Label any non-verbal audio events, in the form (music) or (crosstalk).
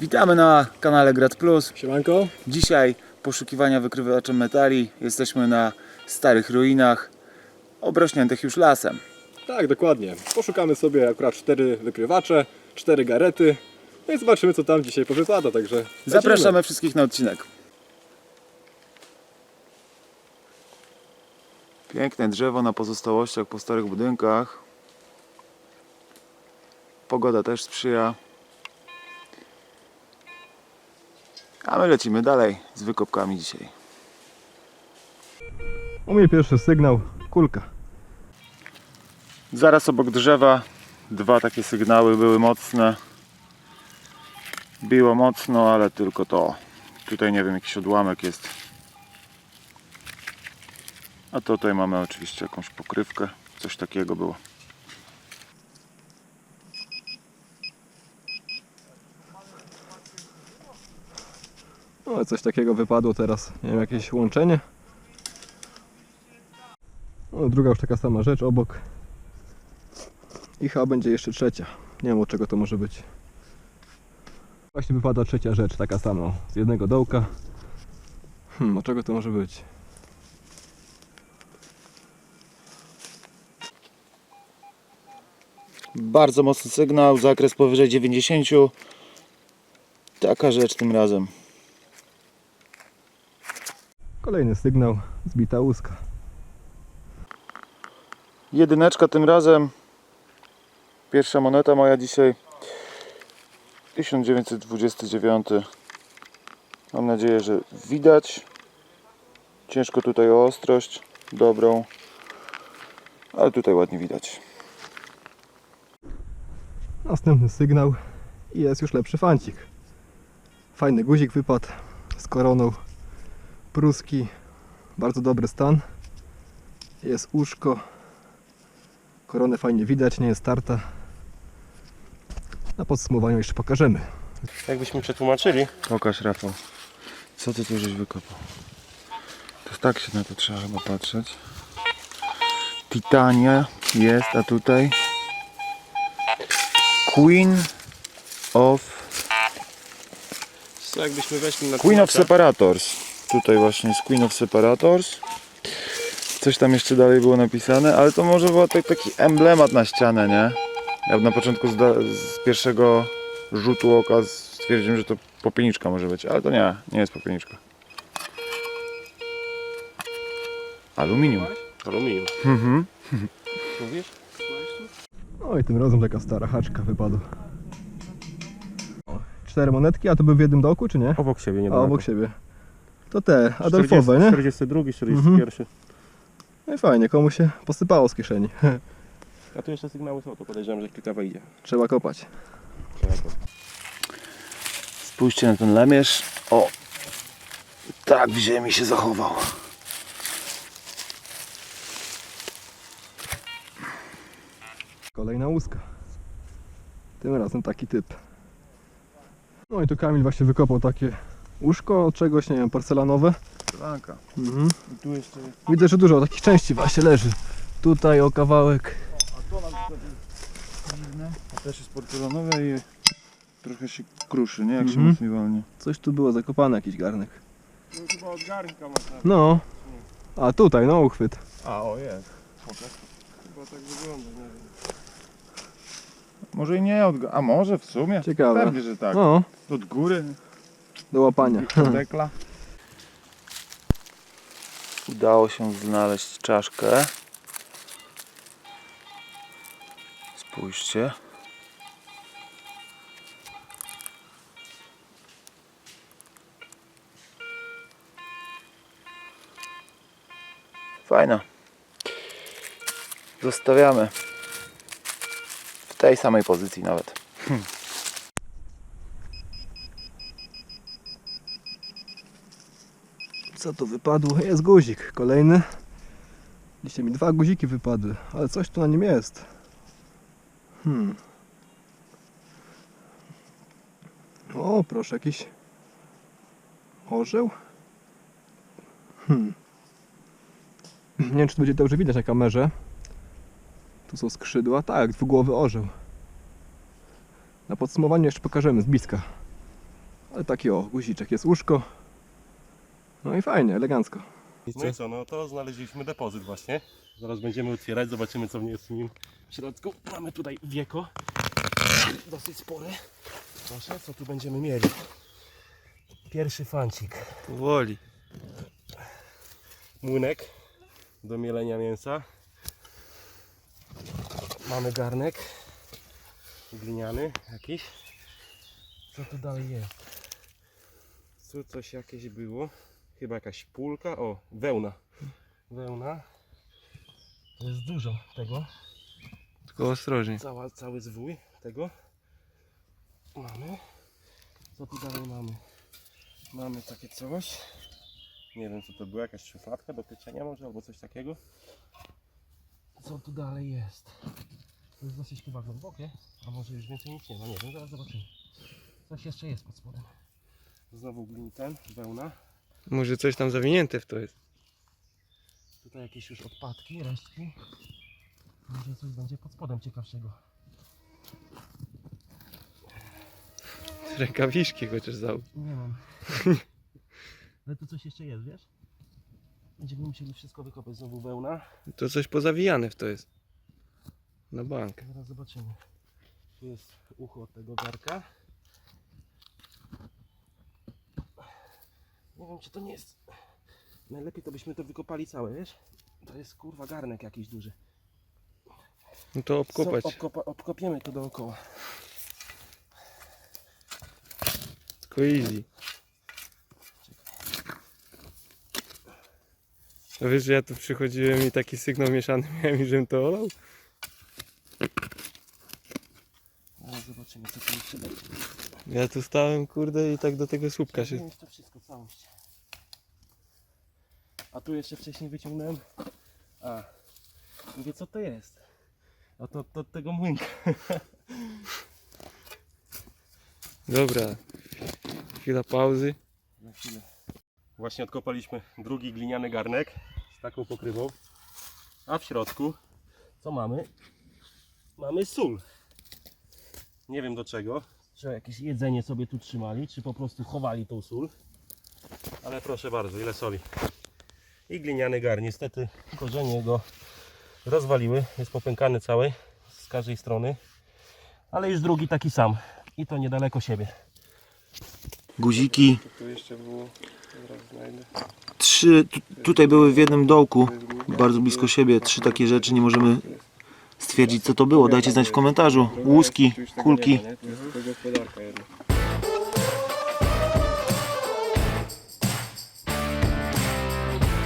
Witamy na kanale Grad Plus. Siemanko. Dzisiaj poszukiwania wykrywaczem metali. Jesteśmy na starych ruinach, obrośniętych już lasem. Tak, dokładnie. Poszukamy sobie akurat cztery wykrywacze, cztery garety. No i zobaczymy co tam dzisiaj powypada, także lecimy. Zapraszamy wszystkich na odcinek. Piękne drzewo na pozostałościach po starych budynkach. Pogoda też sprzyja. A my lecimy dalej z wykopkami dzisiaj. U mnie pierwszy sygnał, kulka. Zaraz obok drzewa dwa takie sygnały były mocne. Biło mocno, ale tylko to. Tutaj nie wiem, jakiś odłamek jest. A tutaj mamy oczywiście jakąś pokrywkę. Coś takiego było. No coś takiego wypadło teraz. Nie wiem, jakieś łączenie. No, druga już taka sama rzecz obok. I chyba będzie jeszcze trzecia. Nie wiem od czego to może być. Właśnie wypada trzecia rzecz, taka sama. Z jednego dołka. Hmm, od czego to może być? Bardzo mocny sygnał, zakres powyżej 90. Taka rzecz tym razem. Kolejny sygnał, zbita łuska. Jedyneczka tym razem. Pierwsza moneta moja dzisiaj. 1929. Mam nadzieję, że widać. Ciężko tutaj o ostrość dobrą. Ale tutaj ładnie widać. Następny sygnał i jest już lepszy fancik. Fajny guzik wypadł z koroną pruski. Bardzo dobry stan. Jest uszko. Koronę fajnie widać, nie jest tarta. Na podsumowaniu jeszcze pokażemy. Jakbyśmy przetłumaczyli, Pokaż Rafał. Co ty tu żeś wykopał? To tak się na to trzeba chyba patrzeć. Titania jest, a tutaj Queen of to jakbyśmy weszli na Queen of Separators. Tutaj właśnie jest Queen of Separators. Coś tam jeszcze dalej było napisane, ale to może był tak, taki emblemat na ścianę, nie? Ja na początku z, z pierwszego rzutu oka stwierdziłem, że to popielniczka może być, ale to nie, nie jest popielniczka. Aluminium. aluminium. Mhm. Mówisz? No i tym razem taka stara haczka wypadła. Cztery monetki, a to były w jednym dołku, czy nie? Obok siebie, nie A obok siebie. To te, Adolfowe, 40, nie? 42, 41. No i fajnie, komu się posypało z kieszeni. (laughs) A tu jeszcze sygnały są, to podejrzewam, że kilka wejdzie. Trzeba kopać. Trzeba to. Spójrzcie na ten lemierz. O! Tak w ziemi się zachował. Kolejna łuska. Tym razem taki typ. No i tu Kamil właśnie wykopał takie łóżko od czegoś, nie wiem, porcelanowe. Blanka. Mhm. I tu jeszcze. Widzę, że dużo takich części właśnie leży. Tutaj o kawałek. A to na przykład jest dziwne. A też jest porcelanowe i trochę się kruszy, nie? Jak się Mhm. mocniej walnie. Coś tu było zakopane, jakiś garnek. No chyba od garnka można. No. A tutaj, no uchwyt. A, o jest. Chyba tak wygląda, nie wiem. Może i nie od... A może w sumie? Ciekawe. Pewnie, że tak. No, Od góry. Do łapania. Dekla. Udało się znaleźć czaszkę. Spójrzcie. Fajna. Zostawiamy. W tej samej pozycji nawet. Co tu wypadło? Jest guzik. Kolejny. Dzisiaj mi dwa guziki wypadły, ale coś tu na nim jest. Hmm. O, proszę, jakiś orzeł. Hmm. Nie wiem, czy to będzie dobrze widać na kamerze. Tu są skrzydła. Tak, dwugłowy orzeł. Na podsumowaniu jeszcze pokażemy z bliska. Ale taki o, guziczek, jest łóżko. No i fajnie, elegancko. No i co, no to znaleźliśmy depozyt właśnie. Zaraz będziemy otwierać, zobaczymy co w nim jest w nim w środku. Mamy tutaj wieko. Dosyć spore. Proszę, co tu będziemy mieli? Pierwszy fancik. Powoli. Młynek do mielenia mięsa. Mamy garnek gliniany jakiś. Co tu dalej jest? Tu coś jakieś było. Chyba jakaś pulka. O, wełna. Wełna. To jest dużo tego. Tylko ostrożnie. Cała, cały zwój tego. Mamy. Co tu dalej mamy? Mamy takie coś. Nie wiem co to było, jakaś szufladka do pieczenia może albo coś takiego. Co tu dalej jest? To jest dosyć chyba głębokie, a może już więcej nic nie ma, nie wiem, zaraz zobaczymy. Coś jeszcze jest pod spodem. Znowu glin ten, wełna. Może coś tam zawinięte w to jest. Tutaj jakieś już odpadki, resztki. Może coś będzie pod spodem ciekawszego. Rękawiczki chociaż załóż. Nie mam. (laughs) Ale tu coś jeszcze jest, wiesz? Będziemy musieli wszystko wykopać. Znowu wełna. To coś pozawijane w to jest. Na bank. Zaraz zobaczymy. Tu jest ucho od tego garka. Nie wiem, czy to nie jest... Najlepiej to byśmy to wykopali całe, wiesz? To jest kurwa garnek jakiś duży. No to obkopać. Obkopa, obkopiemy to dookoła. Tylko easy. A wiesz, że ja tu przychodziłem i taki sygnał mieszany (laughs) miałem i żebym to olał? Zaraz zobaczymy, co tu jeszcze będzie. Ja tu stałem, kurde, i tak do tego słupka się... Wyjąć to wszystko, całość. A tu jeszcze wcześniej wyciągnąłem. A, mówię co to jest? A to, to tego młynka. (laughs) Dobra. Chwila pauzy. Na chwilę. Właśnie odkopaliśmy drugi gliniany garnek z taką pokrywą. A w środku co mamy? Mamy sól. Nie wiem do czego. Czy jakieś jedzenie sobie tu trzymali, czy po prostu chowali tą sól. Ale proszę bardzo, ile soli. I gliniany gar. Niestety korzenie go rozwaliły. Jest popękany cały z każdej strony. Ale już drugi taki sam. I to niedaleko siebie. Guziki. Tu jeszcze było. Trzy, tu, tutaj były w jednym dołku, bardzo blisko siebie. Trzy takie rzeczy, nie możemy stwierdzić co to było. Dajcie znać w komentarzu. Łuski, kulki. Jedna.